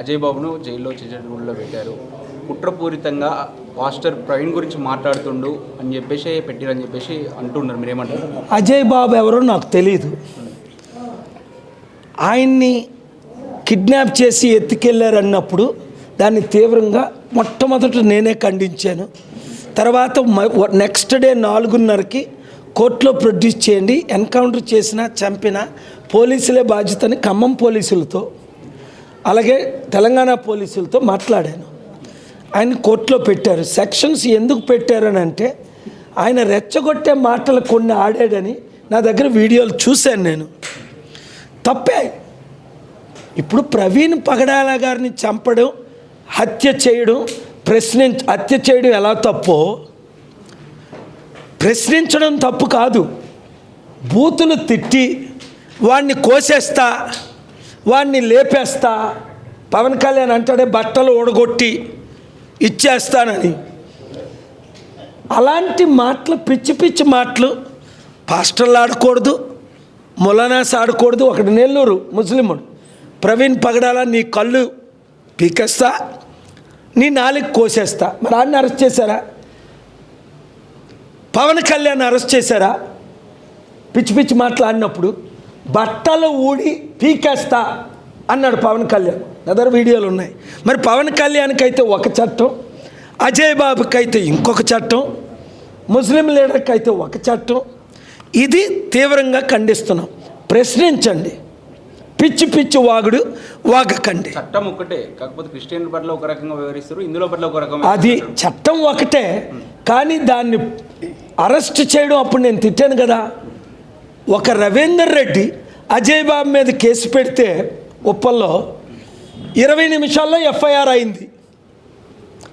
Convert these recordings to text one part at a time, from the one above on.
అజయ్ బాబును జైల్లో చిచ్చడగూడలో పెట్టారు. కుట్రపూరితంగా పాస్టర్ ప్రవీణ్ గురించి మాట్లాడుతుండు అని చెప్పేసి పెట్టిరని చెప్పేసి అంటున్నారు. మీరేమంటారు? అజయ్ బాబు ఎవరో నాకు తెలియదు ఆయన్ని కిడ్నాప్ చేసి ఎత్తుకెళ్ళారన్నప్పుడు దాన్ని తీవ్రంగా మొట్టమొదట నేనే ఖండించాను. తర్వాత నెక్స్ట్ డే నాలుగున్నరకి కోర్టులో ప్రొడ్యూస్ చేయండి ఎన్కౌంటర్ చేసిన చంపిన పోలీసులే బాధ్యతని ఖమ్మం పోలీసులతో అలాగే తెలంగాణ పోలీసులతో మాట్లాడాను. ఆయన కోర్టులో పెట్టారు. సెక్షన్స్ ఎందుకు పెట్టారని అంటే ఆయన రెచ్చగొట్టే మాటలు కొన్ని ఆడాడని నా దగ్గర వీడియోలు చూశాను నేను. తప్పే. ఇప్పుడు ప్రవీణ్ పగడాల గారిని చంపడం హత్య చేయడం ప్రశ్నించ హత్య చేయడం ఎలా తప్పో ప్రశ్నించడం తప్పు కాదు. బూతులు తిట్టి వాడిని కోసేస్తా వాడిని లేపేస్తా. పవన్ కళ్యాణ్ అంటాడే బట్టలు ఓడగొట్టి ఇచ్చేస్తానని. అలాంటి మాటలు పిచ్చి పిచ్చి మాటలు పాస్టర్లు ఆడకూడదు ములనాస్ ఆడకూడదు. ఒకటి నెల్లూరు ముస్లిముడు. ప్రవీణ్ పగడాల నీ కళ్ళు పీకేస్తా నీ నాలుగు కోసేస్తా. మరి ఆయన అరెస్ట్ చేశారా? పవన్ కళ్యాణ్ అరెస్ట్ చేశారా? పిచ్చి పిచ్చి మాట్లాడినప్పుడు బట్టలు ఊడి పీకేస్తా అన్నాడు పవన్ కళ్యాణ్. అదర్ వీడియోలు ఉన్నాయి. మరి పవన్ కళ్యాణ్కి అయితే ఒక చట్టం అజయ్ బాబుకి అయితే ఇంకొక చట్టం ముస్లిం లీడర్కి అయితే ఒక చట్టం. ఇది తీవ్రంగా ఖండిస్తున్నాం. ప్రశ్నించండి. పిచ్చి పిచ్చి వాగుడు వాగకండి చట్టం ఒక్కటే కాకపోతే క్రిస్టియన్ పట్ల ఒక రకంగా వివరిస్తారు ఇందులో పట్ల ఒక రకంగా అది చట్టం ఒకటే కానీ దాన్ని అరెస్ట్ చేయడం అప్పుడు నేను తిట్టాను కదా. ఒక రవీందర్ రెడ్డి అజయ్ బాబు మీద కేసు పెడితే ఉప్పల్లో ఇరవై నిమిషాల్లో ఎఫ్ఐఆర్ అయింది.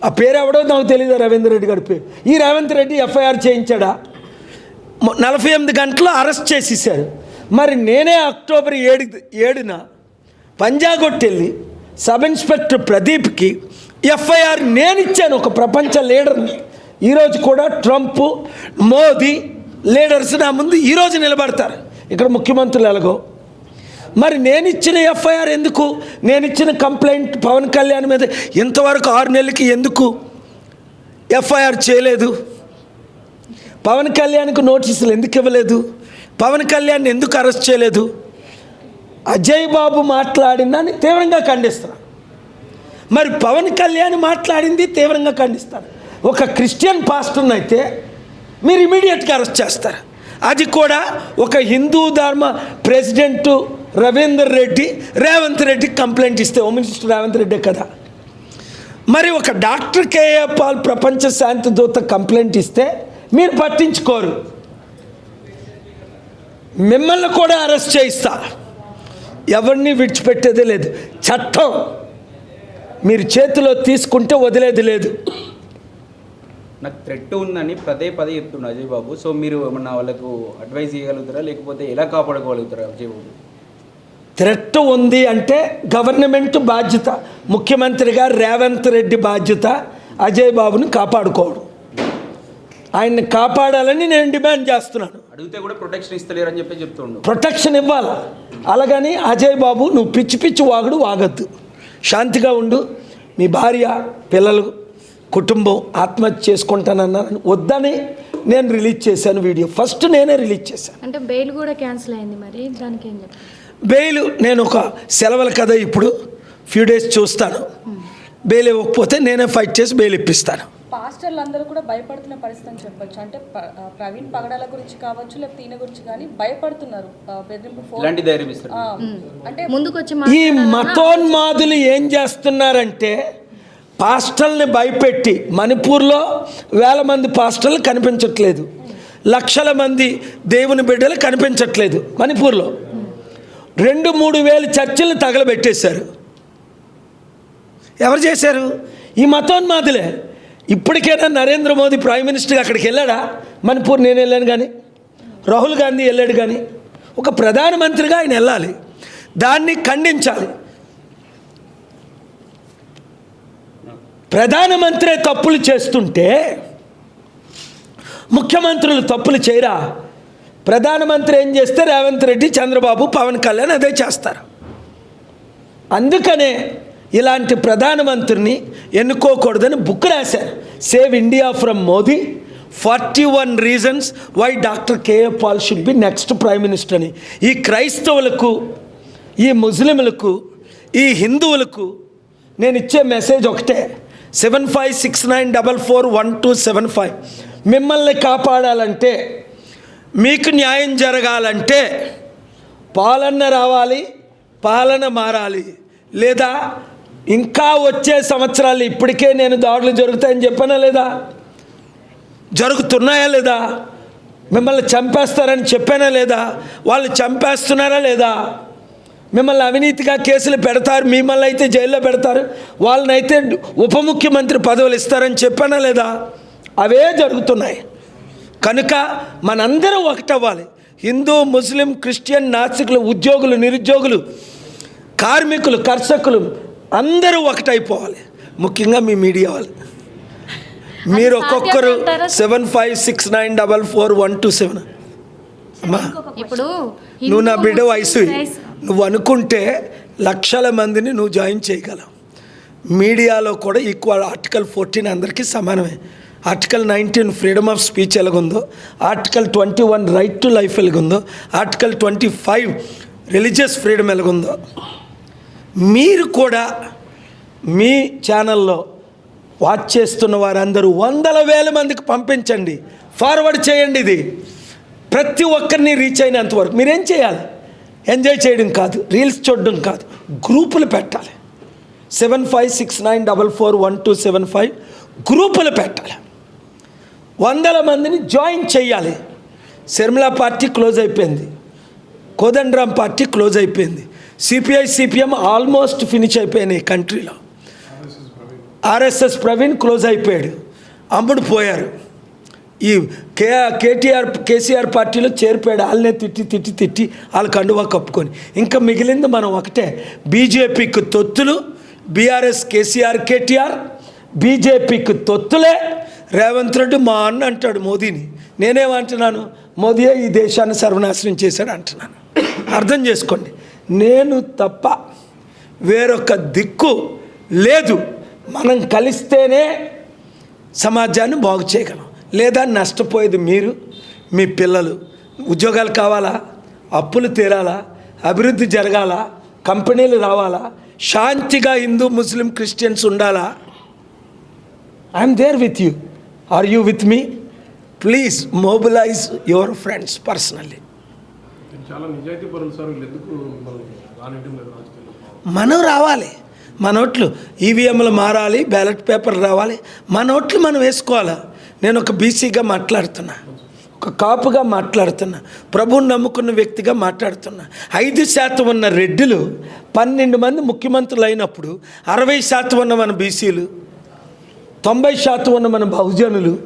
ఆ పేరు ఎవడో నాకు తెలియదు రవీందర్ రెడ్డి గారి పేరు. ఈ రేవంత్ రెడ్డి ఎఫ్ఐఆర్ చేయించాడా? నలభై ఎనిమిది గంటలు అరెస్ట్ చేసేసారు మరి నేనే అక్టోబర్ ఏడు ఏడున పంజాగొట్టెళ్ళి సబ్ ఇన్స్పెక్టర్ ప్రదీప్కి ఎఫ్ఐఆర్ నేను ఇచ్చాను ఒక ప్రపంచ లీడర్ని. ఈరోజు కూడా ట్రంప్ మోదీ లీడర్స్ నా ముందు ఈరోజు నిలబడతారు. ఇక్కడ ముఖ్యమంత్రులు ఎలాగో మరి నేను ఇచ్చిన ఎఫ్ఐఆర్ ఎందుకు? నేను ఇచ్చిన కంప్లైంట్ పవన్ కళ్యాణ్ మీద ఇంతవరకు ఆరు నెలలకి ఎందుకు ఎఫ్ఐఆర్ చేయలేదు? పవన్ కళ్యాణ్కు నోటీసులు ఎందుకు ఇవ్వలేదు? పవన్ కళ్యాణ్ ఎందుకు అరెస్ట్ చేయలేదు? అజయ్ బాబు మాట్లాడిందని తీవ్రంగా ఖండిస్తాను మరి పవన్ కళ్యాణ్ మాట్లాడింది తీవ్రంగా ఖండిస్తారు. ఒక క్రిస్టియన్ పాస్టర్ని అయితే మీరు ఇమీడియట్గా అరెస్ట్ చేస్తారు. అది కూడా ఒక హిందూ ధర్మ ప్రెసిడెంట్ రవీందర్ రెడ్డి రేవంత్ రెడ్డికి కంప్లైంట్ ఇస్తే హోమ్ మినిస్టర్ రేవంత్ రెడ్డే కదా. మరి ఒక డాక్టర్ కేఏ పాల్ ప్రపంచ శాంతి దూత కంప్లైంట్ ఇస్తే మీరు పట్టించుకోరు. మిమ్మల్ని కూడా అరెస్ట్ చేయిస్తా. ఎవరిని విడిచిపెట్టేది లేదు. చట్టం మీరు చేతిలో తీసుకుంటే వదిలేది లేదు. నాకు థ్రెట్ ఉందని పదే పదే చెప్తుండు అజయ్ బాబు. సో మీరు ఏమన్నా వాళ్ళకు అడ్వైజ్ చేయగలుగుతారా లేకపోతే ఎలా కాపాడుకోగలుగుతారా అజయ్ బాబు? థ్రెట్ ఉంది అంటే గవర్నమెంట్ బాధ్యత. ముఖ్యమంత్రిగా రేవంత్ రెడ్డి బాధ్యత అజయ్ బాబుని కాపాడుకోవడం. ఆయన్ని కాపాడాలని నేను డిమాండ్ చేస్తున్నాను. అడిగితే కూడా ప్రొటెక్షన్ ఇస్తలేరని చెప్పి చెప్తుండు. ప్రొటెక్షన్ ఇవ్వాలి? అలాగని అజయ్ బాబు నువ్వు పిచ్చి పిచ్చి వాగుడు వాగద్దు. శాంతిగా ఉండు. మీ భార్య పిల్లలు కుటుంబం ఆత్మహత్య చేసుకుంటానన్నారని వద్దని నేను రిలీజ్ చేశాను వీడియో. ఫస్ట్ నేనే రిలీజ్ చేశాను. అంటే బెయిల్ కూడా క్యాన్సిల్ అయింది మరి దానికి ఏం బెయిల్ నేను ఒక సెలవుల కదా ఇప్పుడు ఫ్యూ డేస్ చూస్తాను. బెయిల్ ఇవ్వకపోతే నేనే ఫైట్ చేసి బెయిల్ ఇప్పిస్తాను. పాస్టర్లు అందరూ కూడా భయపడుతున్న పరిస్థితి అని చెప్పొచ్చు. అంటే ప్రవీణ్ పగడాల గురించి కావచ్చు లేకపోతే ఈయన గురించి కానీ భయపడుతున్నారు. బెదిరింపు అంటే ముందుకు వచ్చి ఈ మతోన్మాదులు ఏం చేస్తున్నారంటే పాస్టల్ని భయపెట్టి మణిపూర్లో వేల మంది పాస్టర్లు కనిపించట్లేదు. లక్షల మంది దేవుని బిడ్డలు కనిపించట్లేదు మణిపూర్లో. రెండు మూడు వేలు చర్చిలు తగలబెట్టేశారు. ఎవరు చేశారు? ఈ మతోన్మాదులే. ఇప్పటికైనా నరేంద్ర మోదీ ప్రైమ్ మినిస్టర్ అక్కడికి వెళ్ళాడా? మణిపూర్ నేను వెళ్ళాను కానీ. రాహుల్ గాంధీ వెళ్ళాడు కానీ. ఒక ప్రధానమంత్రిగా ఆయన వెళ్ళాలి. దాన్ని ఖండించాలి. ప్రధానమంత్రి తప్పులు చేస్తుంటే ముఖ్యమంత్రులు తప్పులు చేయరా? ప్రధానమంత్రి ఏం చేస్తే రేవంత్ రెడ్డి చంద్రబాబు పవన్ కళ్యాణ్ అదే చేస్తారు. అందుకనే ఇలాంటి ప్రధానమంత్రిని ఎన్నుకోకూడదని బుక్ రాశారు. Save India from Modi forty one reasons why doctor K A Paul should be next prime minister అని. ఈ క్రైస్తవులకు ఈ ముస్లింలకు ఈ హిందువులకు నేను ఇచ్చే మెసేజ్ ఒకటే. Seven five six nine double four one two seven five మిమ్మల్ని కాపాడాలంటే మీకు న్యాయం జరగాలంటే పాలన రావాలి పాలన మారాలి. లేదా ఇంకా వచ్చే సంవత్సరాలు ఇప్పటికే నేను దాడులు జరుగుతాయని చెప్పానా లేదా? జరుగుతున్నాయా లేదా? మిమ్మల్ని చంపేస్తారని చెప్పానా లేదా? వాళ్ళు చంపేస్తున్నారా లేదా? మిమ్మల్ని అవినీతిగా కేసులు పెడతారు మిమ్మల్ని అయితే జైల్లో పెడతారు వాళ్ళనైతే ఉప ముఖ్యమంత్రి పదవులు ఇస్తారని చెప్పానా లేదా? అవే జరుగుతున్నాయి. కనుక మనందరం ఒకటవ్వాలి. హిందూ ముస్లిం క్రిస్టియన్ నాస్తికులు ఉద్యోగులు నిరుద్యోగులు కార్మికులు కర్షకులు అందరూ ఒకటైపోవాలి. ముఖ్యంగా మీ మీడియా వాళ్ళు. మీరు ఒక్కొక్కరు? Seven five six nine double four one two seven. అమ్మా. ఇప్పుడు నువ్వు నా బిడ్డ వయసు. నువ్వు అనుకుంటే లక్షల మందిని నువ్వు జాయిన్ చేయగలవు. మీడియాలో కూడా ఈక్వల్ ఆర్టికల్ ఫోర్టీన్ అందరికీ సమానమే. Article nineteen freedom of speech ఎలాగుందో article twenty one right to life ఎలాగుందో article twenty five religious freedom ఎలాగుందో. మీరు కూడా మీ ఛానల్లో వాచ్ చేస్తున్న వారందరూ వందల వేల మందికి పంపించండి. ఫార్వర్డ్ చేయండి ఇది. ప్రతి ఒక్కరిని రీచ్ అయినంత వరకు. మీరేం చేయాలి? ఎంజాయ్ చేయడం కాదు రీల్స్ చూడడం కాదు గ్రూపులు పెట్టాలి. Seven five six nine double four one two seven five గ్రూపులు పెట్టాలి. వందల మందిని జాయిన్ చేయాలి. శర్మిల పార్టీ క్లోజ్ అయిపోయింది. కోదండరామ్ పార్టీ క్లోజ్ అయిపోయింది. సిపిఐ సిపిఎం ఆల్మోస్ట్ ఫినిష్ అయిపోయినాయి కంట్రీలో. ఆర్ఎస్ఎస్ ప్రవీణ్. క్లోజ్ అయిపోయాడు. అమ్ముడు పోయారు. ఈ కే కేటీఆర్ కేసీఆర్ పార్టీలో చేరిపోయాడు. వాళ్ళనే తిట్టి తిట్టి తిట్టి వాళ్ళ కండువా కప్పుకొని. ఇంకా మిగిలింది మనం ఒకటే. బీజేపీకి తొత్తులు బీఆర్ఎస్ కేసీఆర్ కేటీఆర్. బీజేపీకి తొత్తులే. రేవంత్ రెడ్డి మా అన్న అంటాడు మోదీని. నేనేమంటున్నాను మోదీయే ఈ దేశాన్ని సర్వనాశనం చేశాడు అంటున్నాను. అర్థం చేసుకోండి. నేను తప్ప వేరొక దిక్కు లేదు. మనం కలిస్తేనే సమాజాన్ని బాగు చేయగలం. లేదా నష్టపోయేది మీరు మీ పిల్లలు? ఉద్యోగాలు కావాలా? అప్పులు తీరాలా? అభివృద్ధి జరగాల? కంపెనీలు రావాలా? శాంతిగా హిందూ ముస్లిం క్రిస్టియన్స్ ఉండాలా? I'm there with you. Are you with me? Please mobilise your friends personally. మనం రావాలి. మన ఓట్లు ఈవీఎంలు మారాలి బ్యాలెట్ పేపర్ రావాలి. మన ఓట్లు మనం వేసుకోవాలా? నేను ఒక బీసీగా మాట్లాడుతున్నా ఒక కాపుగా మాట్లాడుతున్నా ప్రభువుని నమ్ముకున్న వ్యక్తిగా మాట్లాడుతున్నా. ఐదు శాతం ఉన్న రెడ్డిలు పన్నెండు మంది ముఖ్యమంత్రులు అయినప్పుడు అరవై శాతం ఉన్న మన బీసీలు తొంభై శాతం ఉన్న మన బహుజనులు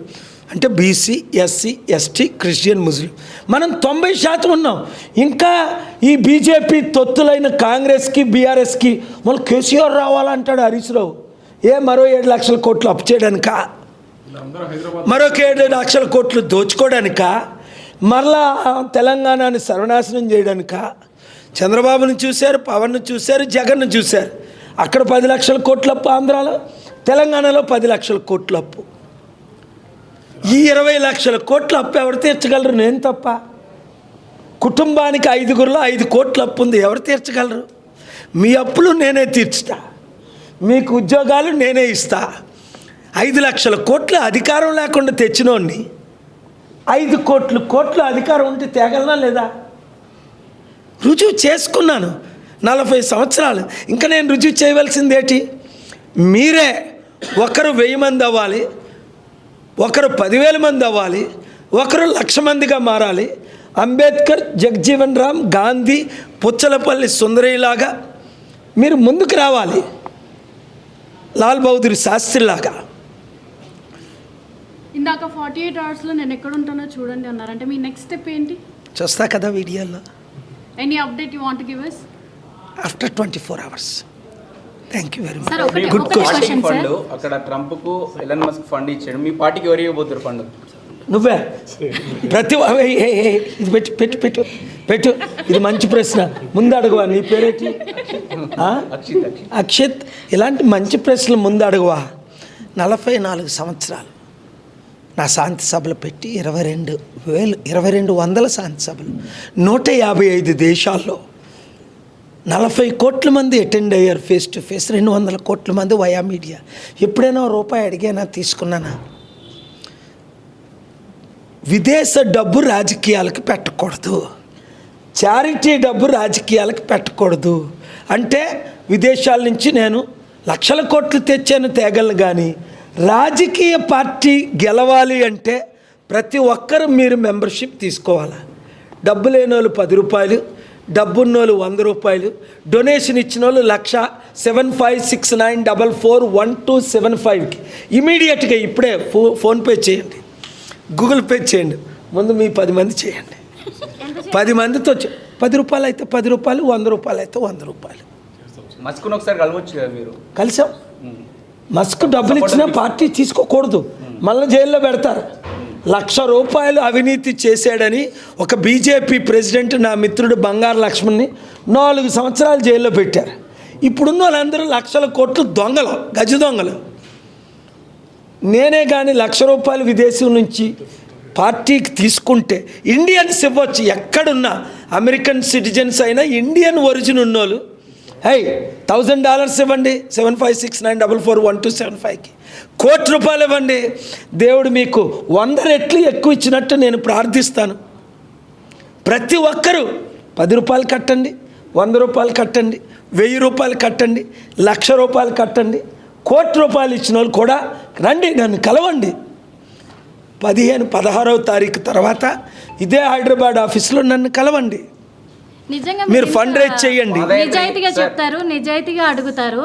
అంటే BC SC ST Christian Muslim. మనం తొంభై శాతం ఉన్నాం. ఇంకా ఈ బీజేపీ తొత్తులైన కాంగ్రెస్కి బీఆర్ఎస్కి మళ్ళీ కేసీఆర్ రావాలంటాడు హరీష్ రావు. ఏ మరో ఏడు లక్షల కోట్లు అప్పు చేయడానికా? మరొక ఏడు లక్షల కోట్లు దోచుకోవడానిక మరలా తెలంగాణని సర్వనాశనం చేయడానిక చంద్రబాబును చూశారు పవన్ను చూశారు జగన్ను చూశారు. అక్కడ పది లక్షల కోట్ల అప్పు ఆంధ్రాలో తెలంగాణలో పది లక్షల కోట్ల అప్పు. ఈ ఇరవై లక్షల కోట్ల అప్పు ఎవరు తీర్చగలరు? నేను తప్ప. కుటుంబానికి ఐదుగురులో ఐదు కోట్ల అప్పు ఉంది ఎవరు తీర్చగలరు? మీ అప్పులు నేనే తీర్చుతా. మీకు ఉద్యోగాలు నేనే ఇస్తా. ఐదు లక్షల కోట్లు అధికారం లేకుండా తెచ్చినోడిని ఐదు కోట్లు కోట్ల అధికారం ఉంటే తేగలనా లేదా? రుజువు చేసుకున్నాను. నలభై సంవత్సరాలు. ఇంకా నేను రుజువు చేయవలసింది ఏంటి? మీరే ఒకరు వెయ్యి మంది అవ్వాలి ఒకరు పదివేల మంది అవ్వాలి ఒకరు లక్ష మందిగా మారాలి. అంబేద్కర్ జగ్జీవన్ రామ్ గాంధీ పుచ్చలపల్లి సుందరిలాగా మీరు ముందుకు రావాలి. లాల్ బహదూర్ శాస్త్రిలాగా. ఇందాక ఫార్టీ ఎయిట్ అవర్స్లో నేను ఎక్కడ ఉంటానో చూడండి అన్నారు. అంటే మీ నెక్స్ట్ స్టెప్ ఏంటి? చూస్తా కదా వీడియోలో. Any update you want give us after twenty four hours thank you very sir much good question fund sir అక్కడ ట్రంప్కు ఎలన్ మస్క్ ఫండ్ ఇచ్చాడు. మీ పార్టీకి ఎవరు ఇవ్వబోతున్నారు ఫండ్? నువ్వే? ప్రతి ఇది పెట్టు పెట్టు పెట్టు పెట్టు. ఇది మంచి ప్రశ్న. ముందు అడగవా? నీ పేరేంటి? ఆ? అక్షిత్ అక్షిత్. అక్షిత్. ఇలాంటి మంచి ప్రశ్నలు ముందు అడగవా? నలభై నాలుగు సంవత్సరాలు. నా శాంతి సభలు పెట్టి ఇరవై రెండు వేలు ఇరవై రెండు వందల శాంతి సభలు నూట యాభై ఐదు దేశాల్లో నలభై కోట్ల మంది అటెండ్ అయ్యారు ఫేస్ టు ఫేస్. రెండు వందల కోట్ల మంది వయా మీడియా. ఎప్పుడైనా రూపాయి అడిగానా తీసుకున్నానా? విదేశ డబ్బు రాజకీయాలకు పెట్టకూడదు. చారిటీ డబ్బు రాజకీయాలకు పెట్టకూడదు. అంటే విదేశాల నుంచి నేను లక్షల కోట్లు తెచ్చాను తేగలను కానీ రాజకీయ పార్టీ గెలవాలి అంటే ప్రతి ఒక్కరు మీరు మెంబర్షిప్ తీసుకోవాలి? డబ్బు లేని వాళ్ళు పది రూపాయలు డబ్బున్న వాళ్ళు వంద రూపాయలు డొనేషన్ ఇచ్చిన వాళ్ళు లక్ష seven five six nine double four one two seven ఫైవ్కి. ఇమీడియట్గా ఇప్పుడే ఫో ఫోన్పే చేయండి. గూగుల్ పే చేయండి. ముందు మీ పది మంది చేయండి. పది మందితో పది రూపాయలు అయితే పది రూపాయలు వంద రూపాయలు అయితే వంద రూపాయలు. మస్కుని ఒకసారి కలవచ్చు కదా మీరు? కలిసాం. మస్క్ డబ్బులు ఇచ్చినా పార్టీ తీసుకోకూడదు. మళ్ళీ జైల్లో పెడతారు. లక్ష రూపాయలు అవినీతి చేశాడని ఒక బీజేపీ ప్రెసిడెంట్ నా మిత్రుడు బంగారు లక్ష్మణ్ని నాలుగు సంవత్సరాలు జైల్లో పెట్టారు. ఇప్పుడున్న వాళ్ళందరూ లక్షల కోట్లు దొంగలు గజ దొంగలు. నేనే కానీ లక్ష రూపాయలు విదేశం నుంచి పార్టీకి తీసుకుంటే ఇండియన్స్ ఇవ్వచ్చు. ఎక్కడున్నా అమెరికన్ సిటిజన్స్ అయినా ఇండియన్ ఒరిజిన్ ఉన్నోళ్ళు హై థౌజండ్ డాలర్స్ ఇవ్వండి. Seven five six nine double four one two seven ఫైవ్కి కోటి రూపాయలు ఇవ్వండి. దేవుడు మీకు వంద రెట్లు ఎక్కువ ఇచ్చినట్టు నేను ప్రార్థిస్తాను. ప్రతి ఒక్కరూ పది రూపాయలు కట్టండి వంద రూపాయలు కట్టండి వెయ్యి రూపాయలు కట్టండి లక్ష రూపాయలు కట్టండి. కోటి రూపాయలు ఇచ్చిన వాళ్ళు కూడా రండి నన్ను కలవండి. పదిహేను పదహారవ తారీఖు తర్వాత ఇదే హైదరాబాద్ ఆఫీస్లో నన్ను కలవండి. మీరు ఫండ్ రేజ్ చేయండి. నిజాయితీగా చెప్తారు నిజాయితీగా అడుగుతారు.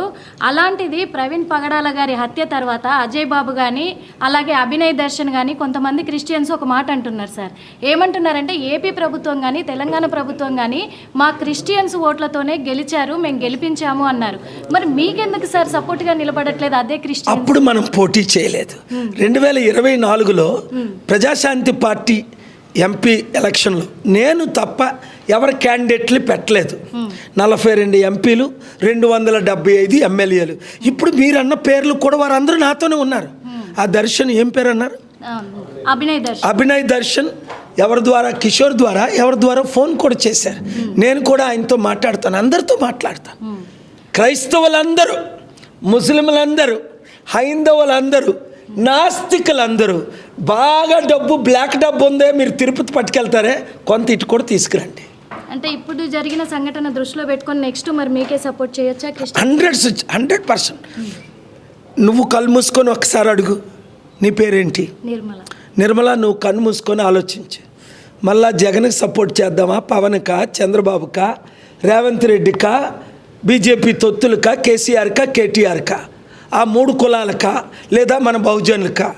అలాంటిది ప్రవీణ్ పగడాల గారి హత్య తర్వాత అజయ్ బాబు కానీ అలాగే అభినయ్ దర్శన్ కానీ కొంతమంది క్రిస్టియన్స్ ఒక మాట అంటున్నారు సార్. ఏమంటున్నారంటే ఏపీ ప్రభుత్వం కానీ తెలంగాణ ప్రభుత్వం కానీ మా క్రిస్టియన్స్ ఓట్లతోనే గెలిచారు మేము గెలిపించాము అన్నారు. మరి మీకెందుకు సార్ సపోర్ట్గా నిలబడట్లేదు అదే క్రిస్టియన్ అప్పుడు మనం పోటీ చేయలేదు. రెండు వేల ఇరవై నాలుగులో ప్రజాశాంతి పార్టీ ఎంపీ ఎలక్షన్లో. నేను తప్ప ఎవరి క్యాండిడేట్లు పెట్టలేదు. నలభై రెండు ఎంపీలు రెండు వందల డెబ్బై ఐదు ఎమ్మెల్యేలు ఇప్పుడు మీరన్న పేర్లు కూడా వారందరూ నాతోనే ఉన్నారు. ఆ దర్శన్ ఏం పేరు అన్నారు అభినయ్ దర్శన్. అభినయ్ దర్శన్ ఎవరి ద్వారా కిషోర్ ద్వారా ఎవరి ద్వారా ఫోన్ కూడా చేశారు. నేను కూడా ఆయనతో మాట్లాడతాను. అందరితో మాట్లాడతాను. క్రైస్తవులందరూ ముస్లింలందరూ హైందవులందరూ నాస్తికులందరూ బాగా డబ్బు బ్లాక్ డబ్బు ఉందే మీరు తిరుపతి పట్టుకెళ్తారే కొంత ఇటు కూడా తీసుకురండి. అంటే ఇప్పుడు జరిగిన సంఘటన దృష్టిలో పెట్టుకొని నెక్స్ట్ మరి మీకే సపోర్ట్ చేయొచ్చా హండ్రెడ్స్ హండ్రెడ్ పర్సెంట్ నువ్వు కళ్ళు మూసుకొని ఒకసారి అడుగు నీ పేరేంటి? నిర్మల. నిర్మల నువ్వు కన్ను మూసుకొని ఆలోచించు. మళ్ళా జగన్కి సపోర్ట్ చేద్దామా పవన్కా చంద్రబాబుకా రేవంత్ రెడ్డికా బీజేపీ తొత్తులకా కేసీఆర్కా కేటీఆర్కా? ఆ మూడు కులాలకా లేదా మన బహుజనులకా?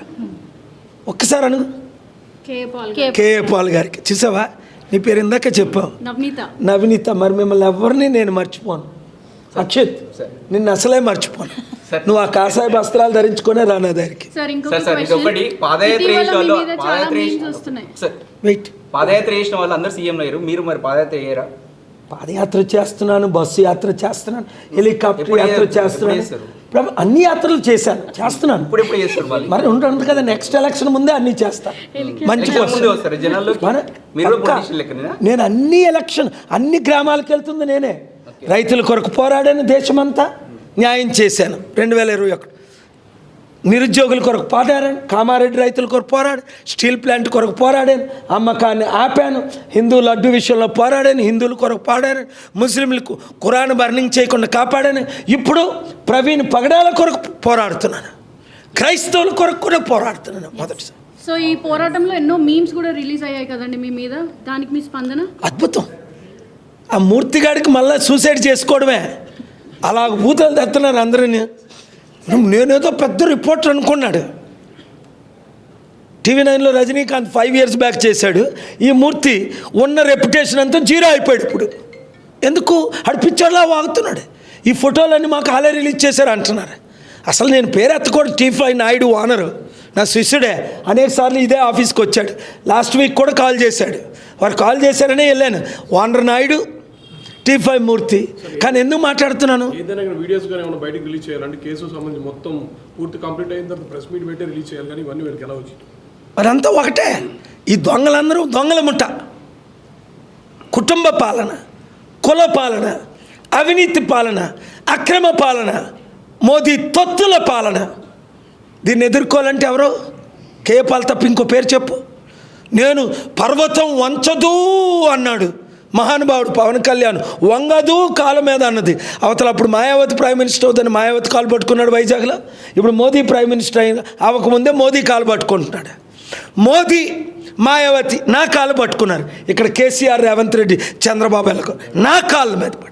ఒక్కసారి అను K Paul K K A Paul గారికి. చూసావా? నీ పేరు ఇందాక చెప్పావు. నవనీత. నవనీత మరి మిమ్మల్ని ఎవరిని నేను మర్చిపోను? అక్షిత్ నిన్ను అసలే మర్చిపోను. సార్. నువ్వు ఆ కాషాయ వస్త్రాలు ధరించుకొనే రా నా దగ్గరికి సార్ ఇంకొక సార్ సార్ question. ఇంకొకటి. పాదయాత్ర ఇటీవల చేసిన వాళ్ళు మీ మీద చాలా పాదయాత్ర memes చేసిన- వస్తున్నాయి. సార్. వెయిట్ పాదయాత్ర చేసిన వాళ్ళు అందరూ సీఎం అయ్యారు. మీరు మరి పాదయాత్ర పాదయాత్ర చేస్తున్నాను బస్సు యాత్ర చేస్తున్నాను హెలికాప్టర్ యాత్ర? చేస్తున్నాను. అన్ని యాత్రలు చేశాను. చేస్తున్నాను. ఇప్పుడు ఎప్పుడు మరి ఉండదు కదా నెక్స్ట్ ఎలక్షన్ ముందే అన్ని చేస్తాను మంచి నేను అన్ని ఎలక్షన్ అన్ని గ్రామాలకు వెళ్తుంది నేనే. రైతుల కొరకు పోరాడాను దేశమంతా. న్యాయం చేశాను. రెండు వేల ఇరవై ఒకటి. నిరుద్యోగుల కొరకు పోరాడాను కామారెడ్డి రైతుల కొరకు పోరాడు స్టీల్ ప్లాంట్ కొరకు పోరాడాను అమ్మకాన్ని ఆపాను హిందూ లడ్డు విషయంలో పోరాడాను హిందువుల కొరకు పోరాడాను ముస్లింలకు ఖురాన్ బర్నింగ్ చేయకుండా కాపాడాను ఇప్పుడు ప్రవీణ్ పగడాల కొరకు పోరాడుతున్నాను క్రైస్తవుల కొరకు కూడా పోరాడుతున్నాను మొదటిసారి. సో ఈ పోరాటంలో ఎన్నో మీమ్స్ కూడా రిలీజ్ అయ్యాయి కదండి మీ మీద? దానికి మీ స్పందన? అద్భుతం. ఆ మూర్తిగాడికి మళ్ళీ సూసైడ్ చేసుకోవడమే. అలా భూతాలు తెస్తున్నారు అందరిని. నేనేదో పెద్ద రిపోర్టర్ అనుకున్నాడు. టీవీ నైన్లో రజనీకాంత్ ఫైవ్ ఇయర్స్ బ్యాక్ చేశాడు. ఈ మూర్తి ఉన్న రెప్యుటేషన్ అంతా జీరో అయిపోయాడు ఇప్పుడు. ఎందుకు? ఆడు పిక్చర్లా వాగుతున్నాడు. ఈ ఫోటోలన్నీ మాకు ఆలే రిలీజ్ చేశారు అంటున్నారు. అసలు నేను పేరు ఎత్తకూడదు టీ ఫైవ్ నాయుడు ఓనరు. నా శిష్యుడే అనేక సార్లు ఇదే ఆఫీస్కి వచ్చాడు. లాస్ట్ వీక్ కూడా కాల్ చేశాడు. వారు కాల్ చేశారనే వెళ్ళాను. Owner Naidu T five Murthy. కానీ ఎందుకు మాట్లాడుతున్నాను? ఏదైనా వీడియోస్ కానీ ఏమైనా బయటకు రిలీజ్ చేయాలంటే కేసు సంబంధించి మొత్తం పూర్తి కంప్లీట్ అయిన తర్వాత ప్రెస్ మీట్ పెట్టి రిలీజ్ చేయాలి కానీ ఇవన్నీ వీళ్ళకి ఎలా వచ్చి మరంతా ఒకటే. ఈ దొంగలందరూ దొంగల ముఠ కుటుంబ పాలన కుల పాలన అవినీతి పాలన అక్రమ పాలన మోదీ తొత్తుల పాలన. దీన్ని ఎదుర్కోవాలంటే ఎవరో? కేపాల్ తప్ప ఇంకో పేరు చెప్పు. నేను పర్వతం వంచదు అన్నాడు. మహానుభావుడు పవన్ కళ్యాణ్ వంగదు కాలు మీద అన్నది. అవతల అప్పుడు మాయావతి ప్రైమ్ మినిస్టర్ అవుతుంది మాయావతి కాలు పట్టుకున్నాడు వైజాగ్లో. ఇప్పుడు మోదీ ప్రైమ్ మినిస్టర్ అయిన అవ్వకముందే మోదీ కాలు పట్టుకుంటున్నాడు. మోదీ మాయావతి నా కాలు పట్టుకున్నారు. ఇక్కడ కేసీఆర్ రేవంత్ రెడ్డి చంద్రబాబు ఎలకు నా కాళ్ళ మీద పట్టు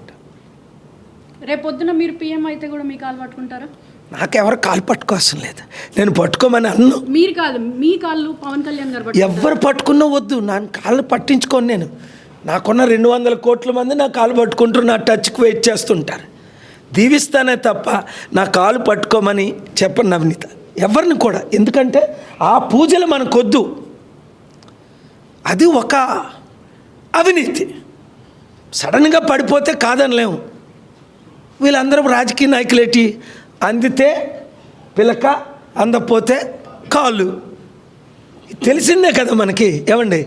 రేపు పొద్దున మీరు పిఎం అయితే కూడా మీ కాలు పట్టుకుంటారా? నాకెవరు కాలు పట్టుకోవసం లేదు. నేను పట్టుకోమని అన్ను. మీరు కాదు మీ కాళ్ళు పవన్ కళ్యాణ్ గారు? ఎవ్వరు పట్టుకున్నా వద్దు. నా కాళ్ళు పట్టించుకోను నేను. నాకున్న రెండు వందల కోట్ల మంది నా కాలు పట్టుకుంటూ నా టచ్కి వెయిట్ చేస్తుంటారు. దీవిస్తానే తప్ప నా కాలు పట్టుకోమని చెప్పను నవనీత. ఎవరిని కూడా. ఎందుకంటే ఆ పూజలు మనకొద్దు. అది ఒక అవినీతి. సడన్గా పడిపోతే కాదనలేము. వీళ్ళందరూ రాజకీయ నాయకులేటి. అందితే పిలక అందపోతే కాళ్ళు. తెలిసిందే కదా మనకి. ఏమండి?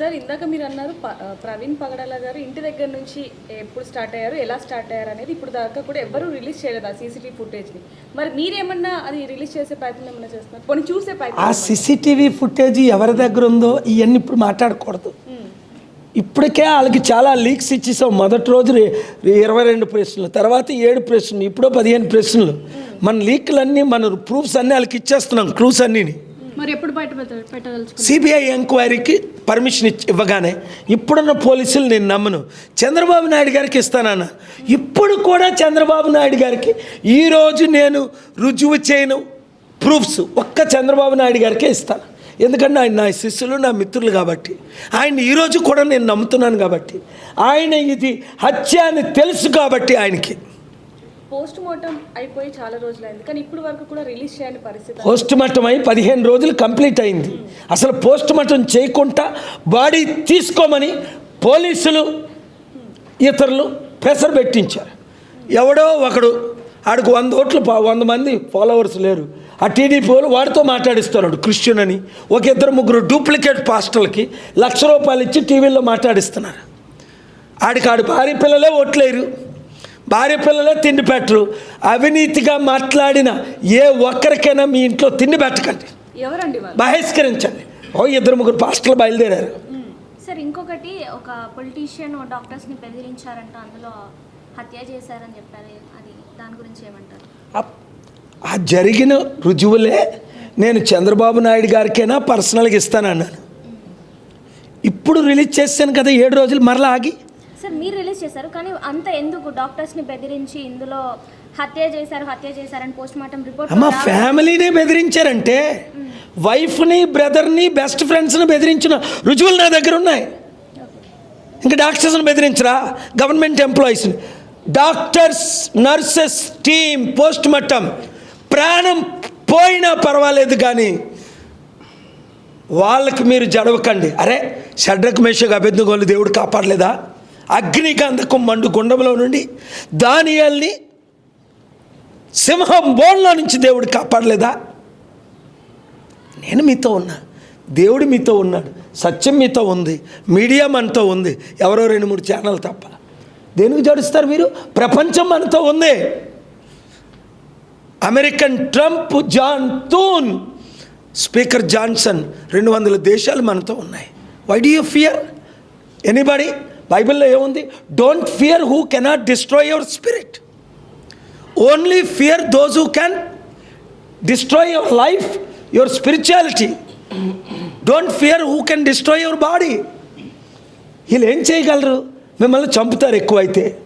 సార్ ఇందాక మీరు అన్నారు ఆ, ప్రవీణ్ పగడాల గారు ఇంటి దగ్గర నుంచి ఎప్పుడు స్టార్ట్ అయ్యారు ఎలా స్టార్ట్ అయ్యారు అనేది ఇప్పుడు దాకా కూడా ఎవరు రిలీజ్ చేయలేదు ఆ సీసీటీవీ ఫుటేజ్ని. మరి మీరేమన్నా అది రిలీజ్ చేసే ప్రయత్నం ఏమన్నా చేస్తున్నారు? కొన్ని చూసే ఆ ప్రయత్నం సీసీటీవీ ఫుటేజ్ ఎవరి దగ్గర ఉందో ఇవన్నీ ఇప్పుడు మాట్లాడకూడదు. ఇప్పటికే వాళ్ళకి చాలా లీక్స్ ఇచ్చేసాం. మొదటి రోజు ఇరవై రెండు ప్రశ్నలు తర్వాత ఏడు ప్రశ్నలు ఇప్పుడు పదిహేను ప్రశ్నలు. మన లీక్లన్నీ మన ప్రూఫ్స్ అన్నీ వాళ్ళకి ఇచ్చేస్తున్నాం క్లూస్ అన్నీని. మరి ఎప్పుడు బయట సిబిఐ ఎంక్వైరీకి పర్మిషన్ ఇచ్చి ఇవ్వగానే ఇప్పుడున్న పోలీసులు నేను నమ్మను. చంద్రబాబు నాయుడు గారికి ఇస్తానన్న. ఇప్పుడు కూడా చంద్రబాబు నాయుడు గారికి ఈరోజు నేను రుజువు చేయను. ప్రూఫ్స్ ఒక్క చంద్రబాబు నాయుడు గారికే ఇస్తాను. ఎందుకంటే ఆయన నా శిష్యులు నా మిత్రులు కాబట్టి. ఆయన ఈరోజు కూడా నేను నమ్ముతున్నాను కాబట్టి. ఆయన ఇది హత్య అని తెలుసు కాబట్టి ఆయనకి. పోస్ట్ మార్టం అయిపోయి చాలా రోజులైంది. కానీ ఇప్పుడు వరకు కూడా రిలీజ్ చేయని పరిస్థితి పోస్ట్ మార్టం అయి పదిహేను రోజులు కంప్లీట్ అయింది. అసలు పోస్ట్ మార్టం చేయకుండా బాడీ తీసుకోమని పోలీసులు ఇతరులు ప్రెషర్ పెట్టించారు. ఎవడో ఒకడు ఆడికి వంద ఓట్లు పా- వంద మంది ఫాలోవర్స్ లేరు. ఆ టీడీపీ వాళ్ళు వాడితో మాట్లాడిస్తున్నాడు క్రిస్టియన్ అని ఒక ఇద్దరు ముగ్గురు డూప్లికేట్ పాస్టర్లకి లక్ష రూపాయలు ఇచ్చి టీవీలో మాట్లాడిస్తున్నారు. ఆడికి ఆడి భార్య పిల్లలే ఓట్లేరు. భార్య పిల్లలే తిండి పెట్టరు. అవినీతిగా మాట్లాడిన ఏ ఒక్కరికైనా మీ ఇంట్లో తిండి పెట్టకండి. బహిష్కరించండి. ఓ ఇద్దరు ముగ్గురు పాస్టర్లు బయలుదేరారు. సార్ ఇంకొకటి ఒక పొలిటీషియన్ డాక్టర్స్ని బెదిరించారంట అందులో హత్య చేశారని చెప్పారు. అది దాని గురించి ఏమంటారు? ఆ- ఆ జరిగిన రుజువులే నేను చంద్రబాబు నాయుడు గారికైనా పర్సనల్గా ఇస్తానన్నాను. ఇప్పుడు రిలీజ్ చేశాను కదా ఏడు రోజులు మరలా ఆగి సార్ మీరు రిలీజ్ చేశారు కానీ అంత ఎందుకు డాక్టర్స్ని బెదిరించి ఇందులో హత్య చేశారు హత్య చేశారని పోస్ట్ మార్టం రిపోర్ట్ అమ్మ ఫ్యామిలీనే బెదిరించారంటే వైఫ్ని బ్రదర్ని బెస్ట్ ఫ్రెండ్స్ని బెదిరించిన రుజువులు నా దగ్గర ఉన్నాయి. ఇంకా డాక్టర్స్ని బెదిరించరా? గవర్నమెంట్ ఎంప్లాయీస్ని doctors nurses team post mortem ప్రాణం పోయినా పర్వాలేదు కానీ వాళ్ళకి మీరు జడవకండి. అరే షడ్రక్ మేషకు అభ్యర్థుగోలు దేవుడు కాపాడలేదా? అగ్నిగంధకం మండు గుండంలో నుండి దానియల్ని సింహం బోన్లో నుంచి దేవుడు కాపాడలేదా? నేను మీతో ఉన్నా. దేవుడు మీతో ఉన్నాడు. సత్యం మీతో ఉంది. మీడియా మనతో ఉంది. ఎవరో రెండు మూడు ఛానల్ తప్ప. దేనికి జడుస్తారు మీరు? ప్రపంచం మనతో ఉంది. American Trump John Thune speaker Johnson రెండు వందల దేశాలు మనతో ఉన్నాయి. Why do you fear anybody బైబిల్లో ఏముంది? Don't fear who cannot destroy your spirit only fear those who can destroy your life your spirituality don't fear who can destroy your body వీళ్ళు ఏం చేయగలరు? మిమ్మల్ని చంపుతారు ఎక్కువైతే.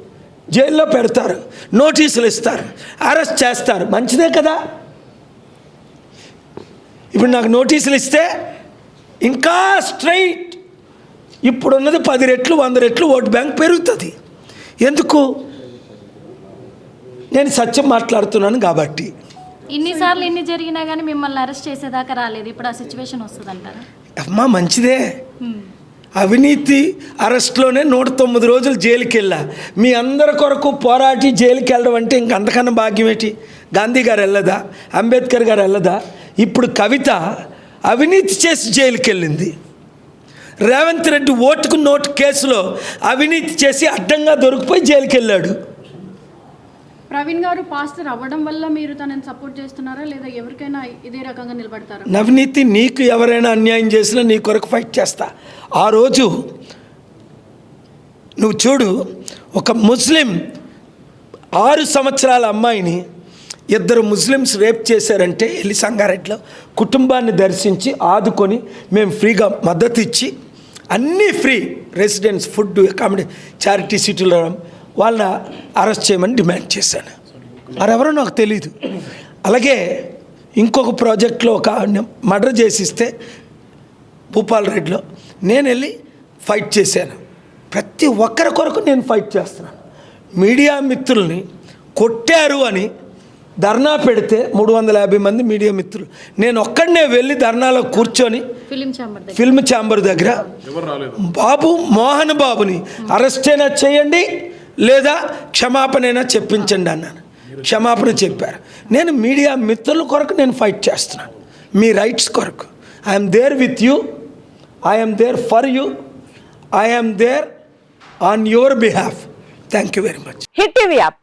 జైల్లో పెడతారు. నోటీసులు ఇస్తారు. అరెస్ట్ చేస్తారు. మంచిదే కదా? ఇప్పుడు నాకు నోటీసులు ఇస్తే ఇంకా స్ట్రైట్ ఇప్పుడున్నది పది రెట్లు వంద రెట్లు ఓటు బ్యాంక్ పెరుగుతుంది. ఎందుకు? నేను సత్యం మాట్లాడుతున్నాను కాబట్టి. ఇన్నిసార్లు ఇన్ని జరిగినా కానీ మిమ్మల్ని అరెస్ట్ చేసేదాకా రాలేదు. ఇప్పుడు ఆ సిచ్యువేషన్ వస్తుంది అంటారా అమ్మా మంచిదే. అవినీతి అరెస్ట్లోనే నూట తొమ్మిది రోజులు జైలుకి వెళ్ళా మీ అందరి కొరకు పోరాటి జైలుకి వెళ్ళడం అంటే ఇంక అంతకన్నా భాగ్యం ఏంటి? గాంధీ గారు వెళ్ళదా? అంబేద్కర్ గారు వెళ్ళదా? ఇప్పుడు కవిత అవినీతి చేసి జైలుకి వెళ్ళింది రేవంత్ రెడ్డి ఓటుకు నోటు కేసులో అవినీతి చేసి అడ్డంగా దొరికిపోయి జైలుకి వెళ్ళాడు ప్రవీణ్ గారు పాస్టర్ అవ్వడం వల్ల మీరు తనని సపోర్ట్ చేస్తున్నారా? లేదా ఎవరికైనా ఇదే రకంగా నిలబడతారా? నవనీతి నీకు ఎవరైనా అన్యాయం చేసినా నీ కొరకు ఫైట్ చేస్తా. ఆ రోజు నువ్వు చూడు ఒక ముస్లిం ఆరు సంవత్సరాల అమ్మాయిని ఇద్దరు ముస్లిమ్స్ రేప్ చేశారంటే వెళ్ళి సంగారెడ్డిలో కుటుంబాన్ని దర్శించి ఆదుకొని మేము ఫ్రీగా మద్దతు ఇచ్చి అన్నీ free. Residence food accommodation charity సిటీలో వాళ్ళని అరెస్ట్ చేయమని డిమాండ్ చేశాను. మరెవరో నాకు తెలియదు అలాగే ఇంకొక ప్రాజెక్ట్లో ఒక మర్డర్ చేసిస్తే భూపాల్ రెడ్డిలో నేను వెళ్ళి ఫైట్ చేశాను. ప్రతి ఒక్కరి కొరకు నేను ఫైట్ చేస్తున్నాను. మీడియా మిత్రుల్ని కొట్టారు అని ధర్నా పెడితే మూడు వందల యాభై మంది మీడియా మిత్రులు. నేను ఒక్కడనే వెళ్ళి ధర్నాలో కూర్చొని ఫిలిం ఛాంబర్ దగ్గర. ఫిల్మ్ ఛాంబర్ దగ్గర ఎవరు రాలేదు? బాబు మోహన్ బాబుని అరెస్ట్ అయినా చేయండి లేదా క్షమాపణైనా చెప్పించండి అన్నాను. క్షమాపణ చెప్పారు. నేను మీడియా మిత్రుల కొరకు నేను ఫైట్ చేస్తున్నాను. మీ రైట్స్ కొరకు. I'm there with you I'm there for you I'm there on your behalf thank you very much hit TV app.